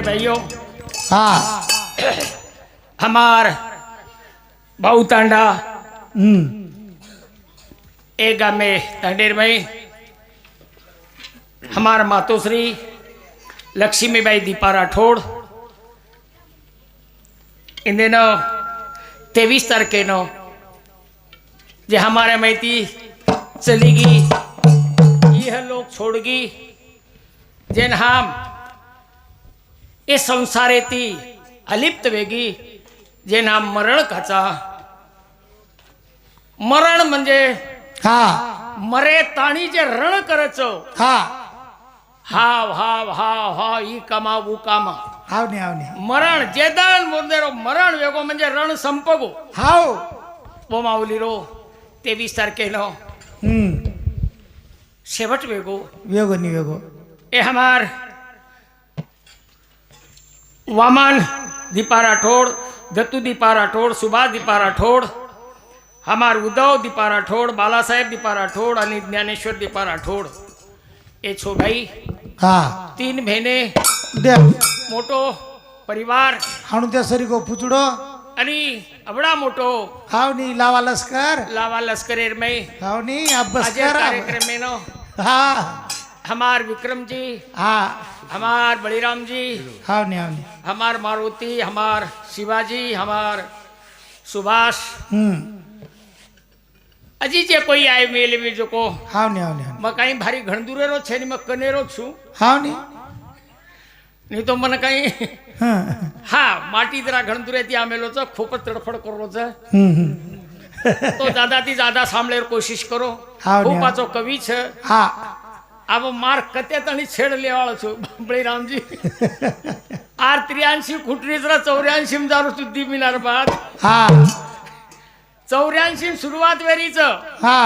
प्यारे भाइयों। हाँ। हमार बहुतांडा हम्म। एक में तंडेर में हमार मातोश्री लक्ष्मीबाई दीपा राठोड। इंदेनो तेवीस तारखेनो जे हमारे माहिती चली गई। यह लोग छोड़ गई। जेन हम ये संसारेती अलिप्त वेगी जे नाम मरण काचा मरण म्हणजे हाँ मरे ताणी जे रण करायचं हाँ हाव हाव हाव हा ई कामा ऊ कामा हाव नहीं हाव नहीं मरण जेदान मुर्देरो मरण वेगो म्हणजे रण संपगो हाव वो माऊलीरो तेवीस तारखेनो हम्म शेवट वेगो वेगो नहीं वेगो ए हमार वामन दीपा राठोड दत्तू दीपा राठोड सुभाष दीपा राठोड हमार उद्धव दीपा राठोड बालासाहेब दीपा राठोड आणि ज्ञानेश्वर दीपा राठोड ए छो भाई हाँ. तीन बहिणे देख मोठो परिवार. हाणू त्या सरी को पुचडो आणि अबडा मोठो हाव नहीं लावा लश्कर लावा लश्करेर में. हाव नहीं अब बस આજે कर कार्यक्रम हाँ. हमार विक्रम जी हाँ. हमार बलिराम जी हाव नहीं हाव नहीं हमार मारुति हमार शिवाजी हमार सुभाष हम्म હજી જે કોઈ આય મેલે બી જોકો હાવ નહીં હાવ નહીં હાવ નહીં. માં કાંઈ ભારી ઘણદુરેરો છે ને મેં કનેરો જ છું હાવ નહીં નહીં તો મને કાંઈ હા હા માટી જરા ઘણદુરે ત્યાં આમેલો છે ખૂબ જ તડફડ કરો છે હમ હમ તો દાદાથી દાદા સાંભળે કોશિશ કરો હાવ હું ને. પાછો કવિ છે હા આવો માર કતે તણી છેડ લેવાળો છું ભાઈ आर આર ત્ર્યાऐंशी खुटरीसरा चौऱ्याऐंशी दारू सुद्धी मिळणार बाद हा. चौऱ्याऐंशी सुरुवात वेरीच. हा.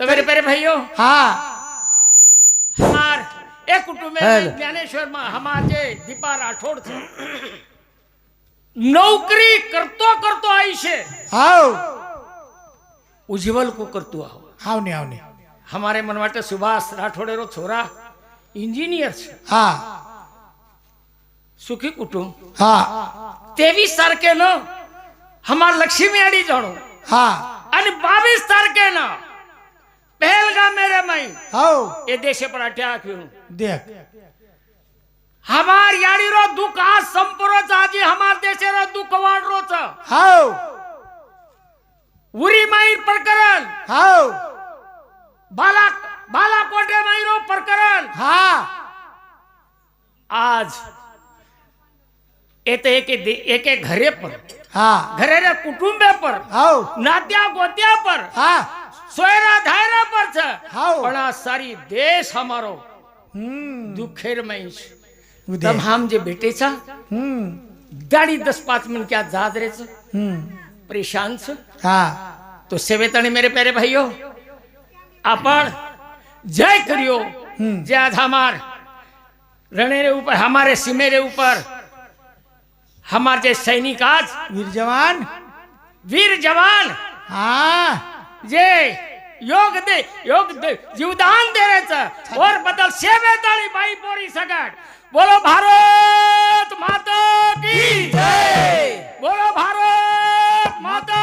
तर वेरे पेरे भाईयो. हा. हमार कुटुंब कुटुंबे ज्ञानेश्वर हमाचे दीपा राठोड नोकरी करतो करतो आयुष्य. हाव. उज्ज्वल को करतो हाव हाव नाही हाव नाही हमारे मनवाटे सुभाष राठोडेरो छोरा इंजीनियर छे। हा। सुखी कुटुंब। हा। तेवीस न हमार लक्ष्मी आडी जाणू। हा। सर बावीस न पहलगा मेरे माई। हो। ए देश पर अट्या देख। हमार याडी रो दुख आज संपूर्ण आजी हमार देश रो दुख वाड़ रो छ। हो। उरी माई प्रकरण। हो। बाला बालाकोटे मैरो प्रकरण. हा. आज एते एके एके घरे पर हा. घरे रे कुटुंबे पर हाओ नात्या गोत्या पर हा. सोयरा धायरा पर छ. हो. हाओ बड़ा सारी देश हमारो हम्म. दुखेर में तब हम जे बेटे छा हम्म. दाड़ी दस पांच मिनट क्या जादरे छ हम्म. परेशान छ. हा. तो सेवेतणी मेरे प्यारे भाइयों આ પણ જય કર્યો. જે આજ હમાર રણેરે ઉપર હમારે સીમેરે ઉપર હમાર જે સૈનિક આજ વીર જવાન. વીર જવાન હા. જે યોગ દે યોગ દે જીવદાન દે રહે છે. ઓર બદલ સેવે તાળી બાઈ પોરી સગાટ બોલો ભારત માતા કી જય. બોલો ભારત માતા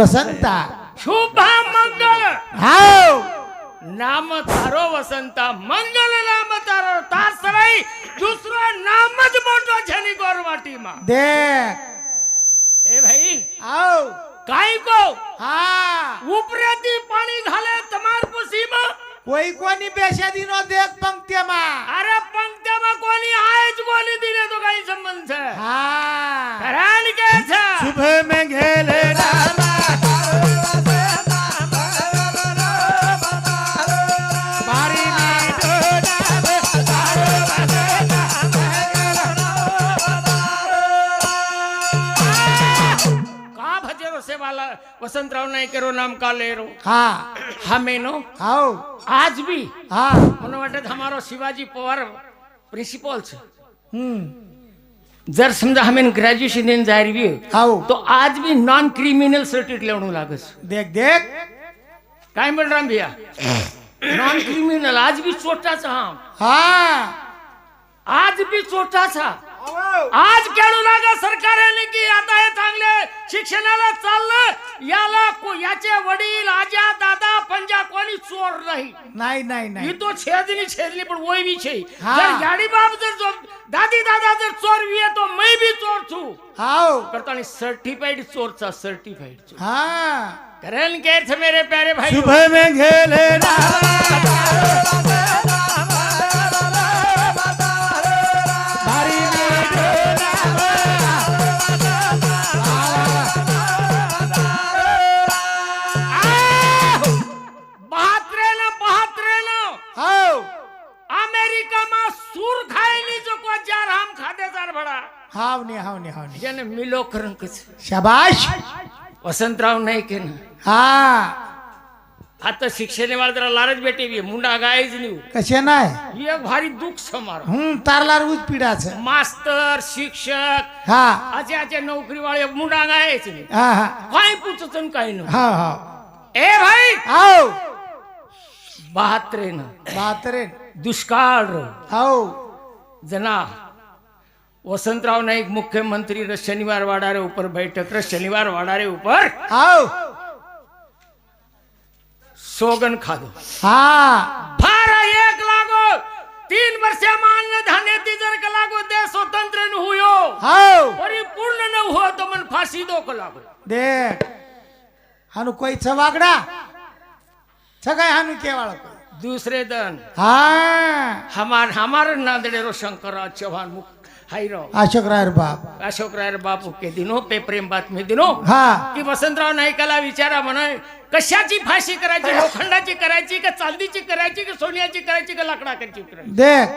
વસંતા. શુભા મંગળ. હાવ નામ તારો વસંતા મંગલ નામ તારો. તાર સરાઈ દુસરો નામ જ મોટો છે ની ગોરવાટીમાં. દેખ એ ભાઈ આવ કાઈ કો હા. ઉપરેથી પાણી ઘાલે તમાર પુસીમાં? કોઈ કોની બેસેદી નો દેખ પંક્તિમાં? અરે પંક્તિમાં કોની આય જ કોની દીને તો કઈ સંબંધ છે. હા. કારણ કે છે? શુભ મેં ઘેલ વસંતરાવ નાયકરો નામ કા લેરો હા. હમેનો. હાઉ. આજ ભી હા. મને માટે હમારો શિવાજી પવાર પ્રિન્સિપલ છે. હમ. જર સમજા હમે ગ્રેજ્યુએશન ઇન જાહેર વ્યુ. હાઉ. તો આજ ભી નોન ક્રિમિનલ સર્ટિફિકેટ લેવાનું લાગે છે. દેખ દેખ. કાઈ બોલ રામ ભૈયા. નોન ક્રિમિનલ આજ ભી છોટા છે હા. હા. આજ ભી છોટા છે. हो. आज खेळू लागा सरकार की आता हे चांगले शिक्षणाला चाललं याला याचे वडील आजा दादा पंजा कोणी चोर नाही. नाही नाही नाही. तो छेदली छेदली पण वय विषय छे गाडी बाप जर दादी दादा जर चोर विये तो मै भी चोर छू हाव. करता आणि सर्टिफाईड चोरचा सर्टिफाईड चोर. हा. करेल केर छे मेरे प्यारे भाई सुबह में घेले ना. हावने हावने हावने. जन मिलो करंकच शाबाश. वसंतराव नाईक आहे हा. आता शिक्षणे वाला जरा लारच भेटेल मुंडा गायज नाही कशे नाय? ये भारी दुःख समार हम्म तारला रूज पिढाच मास्तर शिक्षक हा. असे असे नोकरीवाले मुंडा गायच नाही हा हा. काय पुचत काय नाही हा हा. ए भाई! आओ बहात्रे ना बातरे दुष्काळ रो आओ जना વસંતરાવ નાયક મુખ્યમંત્રી શનિવાર વાડારે ઉપર બેઠક શનિવાર વાડારે ઉપર આવ સોગન ખાધો. હા. ભારા એક લાગો. તીન વર્ષે માન ધને તીજર કલાકો દે સ્વતંત્ર ન હુયો. હાવ પરિપૂર્ણ ન હો તો મન ફાંસી દો કલાકો દે. આનું કોઈ છવાગડા છગાય આનું કેવાળો દૂસરે દન. હા. હમાર હમાર નાદડેરો શંકર ચૌહાણ મુખ્ય अशोक रायर बाप. अशोक राय बापू के दिनो पे प्रेम बातमी दिनो. हा. की वसंतराव नाईकाला विचारा म्हणे कशाची फाशी करायची लोखंडाची करायची का चांदीची करायची की सोन्याची करायची का लाकडाची करायची? देख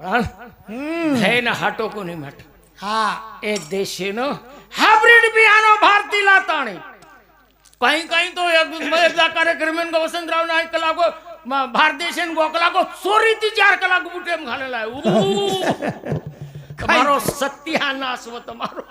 पण है ना हाटो कोणी म्हट हा. एक देशेनं हायब्रिड बियाणो भारतीला ताणे. काही काही तो एक कार्यक्रम वसंतराव नाईक लागो भारदेशन गोकलागो चोरी ती चार कलाक बुटेम घालेला आहे. मारो सत्य हा नासवत मारो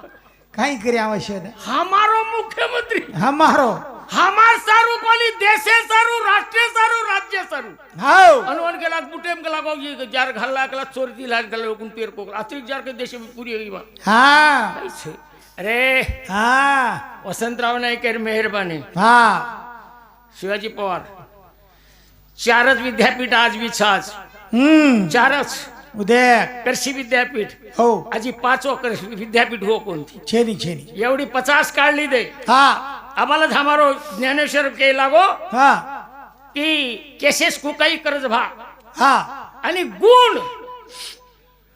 काय करी आवश्यक हमारो मुख्यमंत्री. हमारो. हमार सारू कोली देशे सारू राष्ट्रीय सारू राज्य सारू. हाव. अनुमान केला बुटेम केला को जार घालला केला चोरी ती लाज घालला कोण पेर कोकला. अतिरिक्त जार के देशे पुरी गई बा. हां. अरे. हा. वसंतराव नाईक मेहरबानी. हा. शिवाजी पवार. चारच विद्यापीठ आज छाच हम्म. चारच. देख कृषी विद्यापीठ. हो. आजी पाचो कृषी विद्यापीठ हो कोणती? छेनी छेनी. एवढी पचास काढली दे. हा. आम्हाला थांबारो ज्ञानेश्वर के लागो हा. की केसेस कुकाई कर्ज भा. हा. आणि गुण.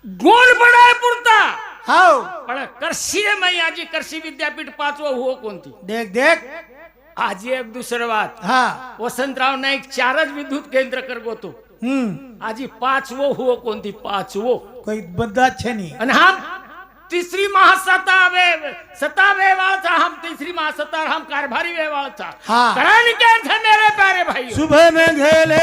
गुण पडाय पुरता. हाव पण माई आजी करशी विद्यापीठ पाचवं हो कोणती? देख देख. આજે અગદુ શરૂઆત હા. વસંતરાવ નાયક ચાર જ વિદ્યુત કેન્દ્ર કરવો હતું હમ. આજે પાંચવો હુઓ કોનથી? પાંચવો. કોઈ બધા છે નહીં. અને હા તીસરી મહા સતાવે સતાવે વાળ થા. હમ તીસરી મહા હમ કારભારી વે વાળ થા કરણ કે છે મેરે પ્યારે ભાઈ સુબહ મે ઘેલે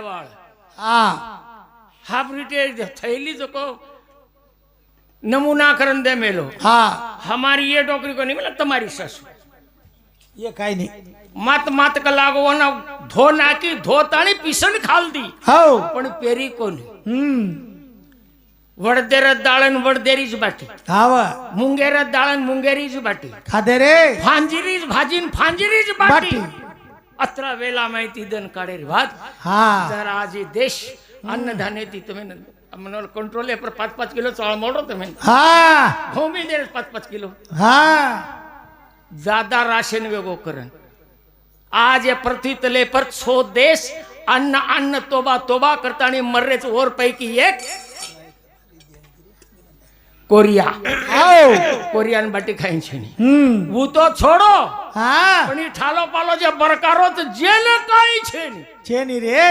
વાળ હા હાફ રીતે થયેલી તો કહો નમૂના કરન દે મેલો હા हमारी ये डोकरी को नहीं मिला तुम्हारी ससु એ કાઈ નહીં મત મત કલાકોના ધો નાખી ધો તાણી પીસણ ખાલદી હવ પણ પેરી કોની હમ વડદેર જ દાળે ને વડદેરી જ બાટી હાવ મુંગેર જ દાળે ને મુંગેરી જ બાટી ખાધે રે ફાંજીરી જ ભાજી ને ફાંજીરી જ બાટી अठरा वेळा माहिती दन काढे भात. जर आज देश अन्नधान्य ती तुम्ही म्हणून कंट्रोल आहे पर पाच पाच किलो चाळ मोडो तुम्ही. भूमी दे पाच पाच किलो. जादा राशन वेगो करण. आज या पृथ्वी तले पर छो देश अन्न अन्न तोबा तोबा करता आणि मर्रेच ओर पैकी एक कोरिया આવ कोरिया ने बाटी खाई છે નહીં હમ वो तो छोड़ो હા પણ ઈ ઠાલો પાલો જે બરકારો તો જેને કાઈ છે નહીં છે ની રે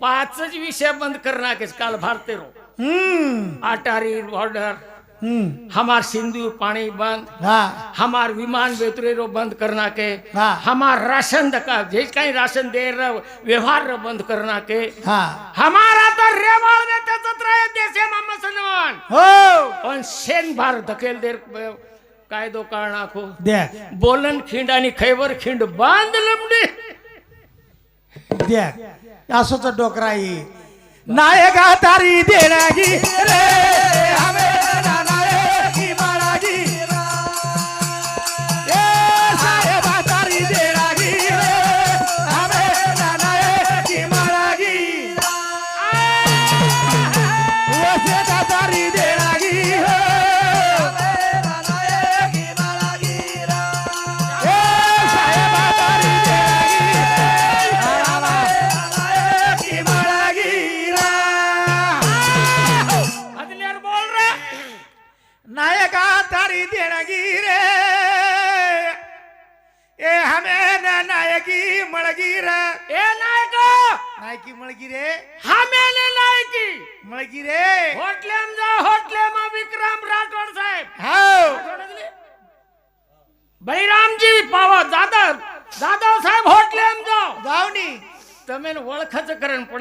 પાંચ જ વિષય બંધ કરી નાખે છે કાલ ભારતે રો હમ આટારી બોર્ડર હમ हमार सिंदूर पानी बंद હા हमार विमान बेतरेरो बंद करना के हाँ। हमार राशन दका जे कहीं राशन दे रहा व्यवहार रो बंद करना के હા हमारा तो रेवाल में तो सत्रह देशे में दुकान. हो. पण शेन भार धकेल देर काय दुकान आखो द्या. बोलन खिंड आणि खैवर खिंड बांध लपडी द्या. असोच डोकराई. नायका तारी देणारी रे.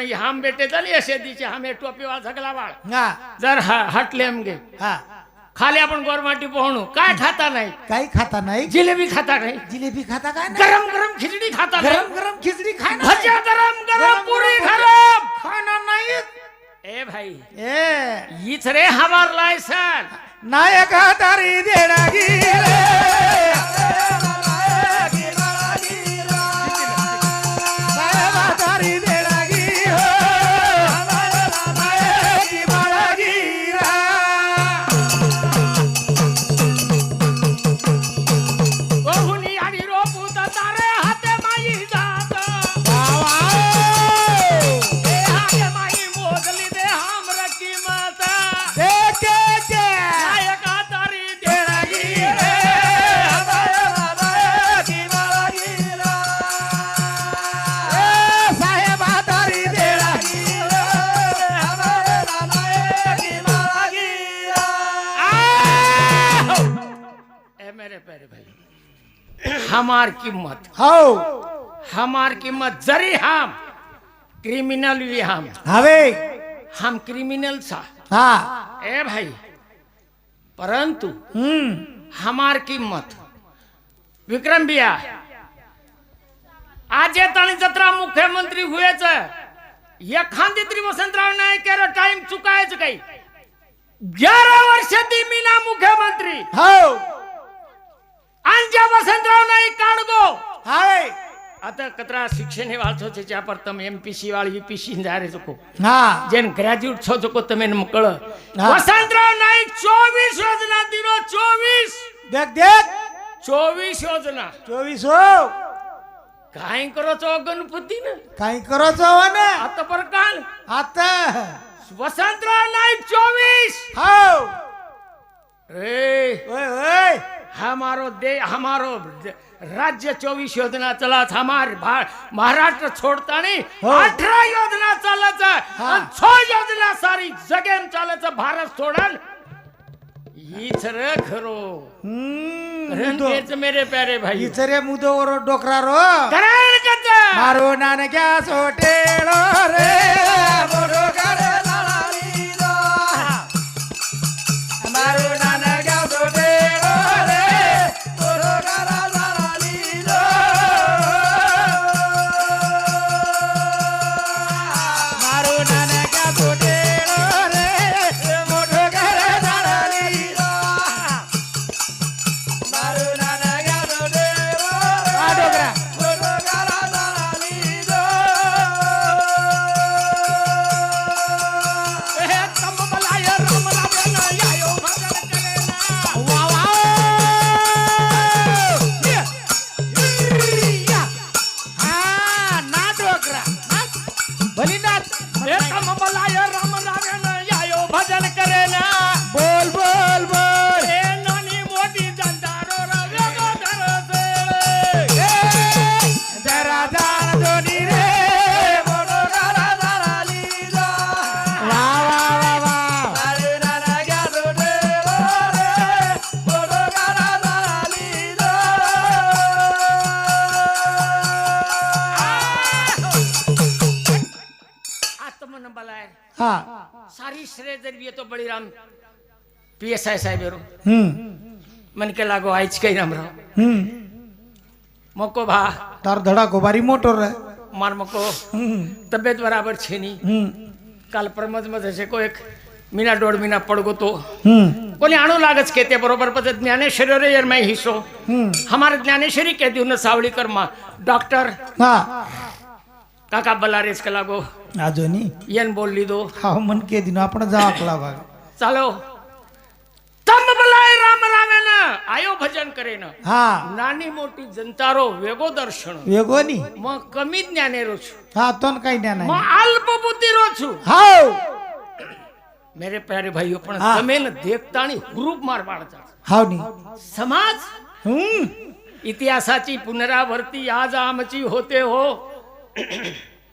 पण हाम बेटे झाली असे दिशे हमे टोपी वाळ झगला वाळ जर हटले गे खाली आपण गोरमाटी पोहणू. काय खाता नाही. काही खाता नाही. जिलेबी खाता नाही. जिलेबी खाता काय गरम गरम खिचडी खाता गरम गरम खिचडी खा गरम गरम पुरी गरम. खाणार नाही. ए भाई. ए. हीच रे हमार लायसन. नायक हतारी देणारी हमार किंमत हो। हमार कीमत जरी हम क्रिमिनल भी हम। हवे। हम क्रिमिनल सा। हाँ। ए भाई परंतु हमार कीमत विक्रम आ आज येतानी जत्रा मुख्यमंत्री हुएच एखादी ने वसंतराव नाईक टाइम चुकायचं चुकाई ग्यारह वर्ष ती मीना मुख्यमंत्री। हो। આંજા વસંતરાવ ના કાળગો હાય आता કતરા શિક્ષણ વાળશો છે જ્યાં પર તમે એમપીસી વાળી યુપીસી જારે શકો હા જેને ગ્રેજ્યુએટ છો છો તમે કળ વસંતરાવ નાઈક ચોવીસ યોજના દીનો ચોવીસ દેખ દેખ ચોવીસ યોજના ચોવીસો કાંઈ કરો છો ગણપતિ ને કાંઈ કરો છો ને હાથ પર કાલ હાથ વસંતરાવ નાઈક ચોવીસ હાવ રે ઓય ઓય हमारो दे हमारो राज्य चोवीस योजना चालत हमार महाराष्ट्र छोडता नाही हो। अठरा योजना चालत छ योजना सारी जगेन चालत भारत छोडन खरो. मेरे प्यारे भाई. इचरे मुदोवर डोकरा रो. मारो नानक्या सोटेलो रे ઈશ્રે દરવીએ તો બળીરામ પીએસઆઈ સાહેબ એરો. મને કે લાગો આઈજ કઈ રામ રામ. મોકો ભા. તાર ધડા ગોબારી મોટો રહે. માર મકો તબિયત બરાબર છે ની. કાલ પરમતમાં થશે કોઈક મહિના દોઢ મહિના પડગો તો. બોલે આણું લાગત કે તે બરોબર? પછી જ્ઞાનેશ્વરી યાર મેં હિસ્સો. હમારે જ્ઞાનેશ્વરી કહેતી હું સાવળીકરમાં ડોક્ટર હા. કાકા બલારેસ કલાકો. આ જો ની. યન બોલ લીધો. હા મન કે દીનો આપણે જા કલાવા ચાલો. તમ બલાય રામ રામે ન આયો ભજન કરે ન હા. નાની મોટી જનતારો વેગો દર્શન. વેગો ની? મ કમી જ્ઞાનેરો છું. હા તન કઈ જ્ઞાન નહીં મ અલ્પ બુદ્ધિરો છું. હા મેરે પ્યારે ભાઈઓ પણ તમે ન દેખતાણી ગ્રુપ માર વાળતા હાવની? સમાજ? હું ઇતિહાસાચી પુનરાવર્તી આજ આમચી હોતે હો.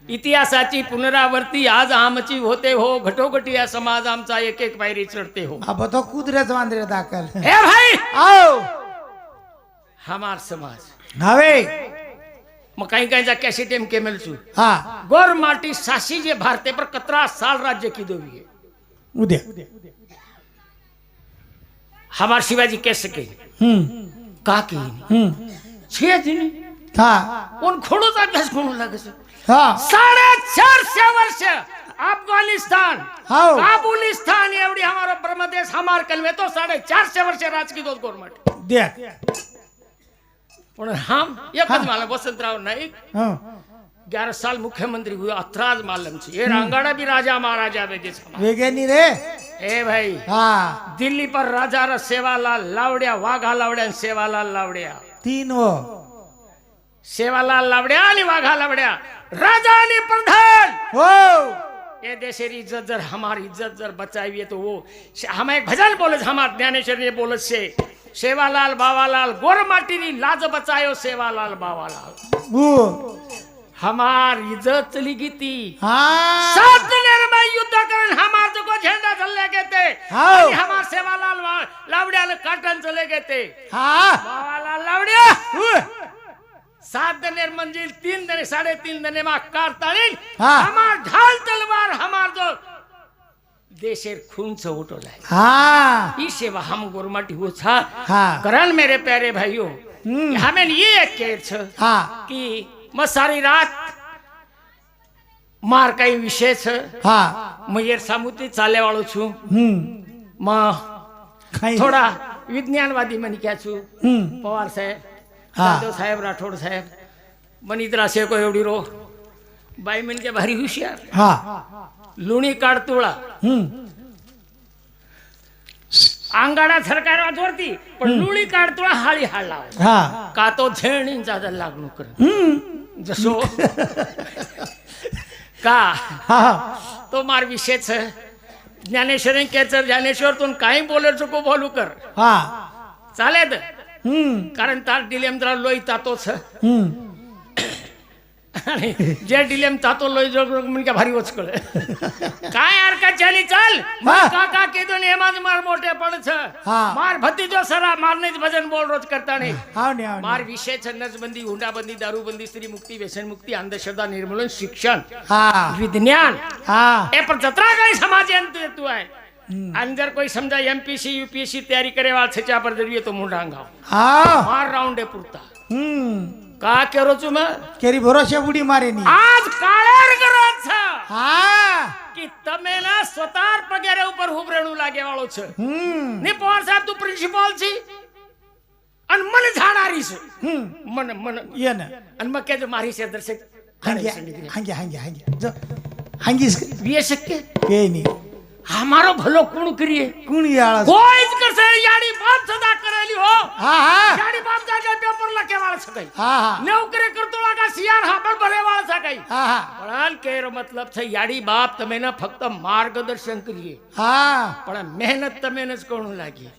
इतिहासाची पुनरावृत्ती आज आमची होते हो घटोघटी या समाज आमचा एक एक पायरी चढते हो. अब तो कुदरत दाखल. हे भाई! आओ! हमार समाज. हवे मग काही काही जा कैसेटियम केमेल चू. हा. गोर माटी साशी जे भारते पर कतरा साल राज्य की दोवी है उद्या. हमार शिवाजी कैसे के हम्म. का की छह दिन हा. कोण खोडूच अभ्यास करू लागस हा. साडेचारशे वर्ष अफगाणिस्तान हाव. काबुलिस्तान एवढी हमारा ब्रह्मदेश हमार कलमे तो साढ़े चार से वर्ष राज की दोस्त गवर्नमेंट दे. पण हम एकच मला वसंतराव नाईक हं. ग्यारह साल मुख्यमंत्री हुए अतराज मालम से ये रांगाड़ा भी राजा महाराजा ए भाई हा. दिल्ली पर राजा र सेवालाल लावड्या वाघा लावडिया आणि सेवालाल लावडिया। तीन व. सेवालाल लावड्या आणि वाघा लावड्या. राजा आणि प्रधान. हो. ये देशेरी इज्जत जर हमारी इज्जत जर बचावी तो वो हम एक भजन बोले हमार ज्ञानेश्वर ने बोले से सेवालाल बावालाल गोर माटीनी लाज बचायो सेवालाल बावालाल. ऊ हमार इज्जत चली गई हा. सात दिनेर में युद्ध करण हमार जो को झंडा चले गए थे हाव. आणि हमार सेवालाल वा- लावड्या काटन चले गए थे हा. बावालाल लावड्या. सात दने मंजिल म्हणजे तीन दने साढ़े तीन दने माँ कार तारील हाँ। हमार ढाल तलवार हमार जो देशेर खून से उठो जाए हाँ ये सेवा हम गुरमटी हो था हाँ। करण मेरे प्यारे भाइयों हमें ये केर छ हाँ। कि मैं सारी रात मार कई विषय छ. हाँ। मैं ये समुद्री चाले वालों हम्म. मैं थोड़ा विज्ञानवादी मनी क्या हम्म. पवार साहब दादो साहेब राठोड साहेब बनित रासेको एवढी रो. बाई म्हणजे भारी हुशियार हा. लुणी काढ तुळा. अंगाडा सरकार वाजवरती पण लुणी काढ तुळा हाळी हाळ लावा का तो झेणींचा लागणू कर जसो. का? तो मार विषयच ज्ञानेश्वर केचर ज्ञानेश्वर तू काही बोलर चुको बोलू कर. हा. चालेल? કારણ તાર ડીલેમ તારા લોહી તાતો છે. જે ડીલેમ તાતો લોહી જો મને કે ભારી ઓછકળે કાય હરકત ચાલી ચાલ. કાકા કીધું ને એમાં જ માર મોટે પણ છે. માર ભતીજો સરા મારને જ ભજન બોલ રોજ કરતા નહીં. માર વિશે છે નજબંધી હુંડાબંધી દારૂબંધી સ્ત્રી મુક્તિ વ્યસન મુક્તિ અંધશ્રદ્ધા નિર્મૂલન શિક્ષણ વિજ્ઞાન. એ પણ જતરા કઈ સમાજે અંતે તું આય. અંદર કોઈ સમજાય એમપીસી યુપીએસસી તૈયારી કરે વાત છે ચા પર જઈએ તો મુંડા અંગાવ હા. માર રાઉન્ડે પૂરતા. હમ. કા કેરો છું મેં? કેરી ભરોસે બુડી મારે ની આજ કાળેર કરો છે. હા. કે તમે ના સ્વતાર પગેરે ઉપર હુબરેણું લાગે વાળો છે. હમ. ને પોર સાહેબ તું પ્રિન્સિપાલ છી? અને મને જાણારી છે. હમ. મને મને. એને. અને મેં કહેજો મારી છે દર્શક. હાંગે હાંગે હાંગે હાંગે જો હાંગીસ વીએ શકે કે ની हमारो भलो कुण करिए? कोण याळा कोई कसे याडी बाप सदा करेली हो। हा हा। याडी बाप जागे पेपर ला केवाळ सकाई हा हा नौकरी करतो लागा सीआर हा पण भले वाळ सकाई हा हा। पण केर मतलब छ याडी बाप तमे ना फक्त मार्गदर्शन करिए। हा। पण मेहनत तमे नच कोण लागी।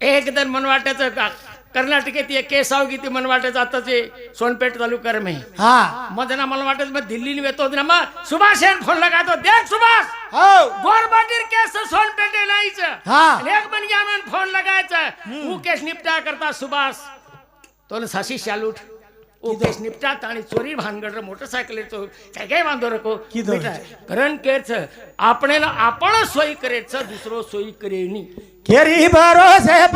एक मन वाटायचं का कर्नाटकेत एक केस आव किती मनवाट्याचं आताचे सोनपेठ तालुका में હા मग ना मला वाटत मग दिल्ली येतो ना मग सुभाष यांनी फोन लगातो देख सुभाष. હો गोरबाटीर केस सोनपेठे लायचं हा. एक बन गया फोन लगायचं. वो केस निपटा करता सुभाष. तो साशी शालूट. उपदेश निपटात आणि चोरी भानगड मोटरसायकल काय काय बांधो रको करण केच आपणेला आपण सोयी करेच दुसरो सोयी करेनी. केरी भरोसे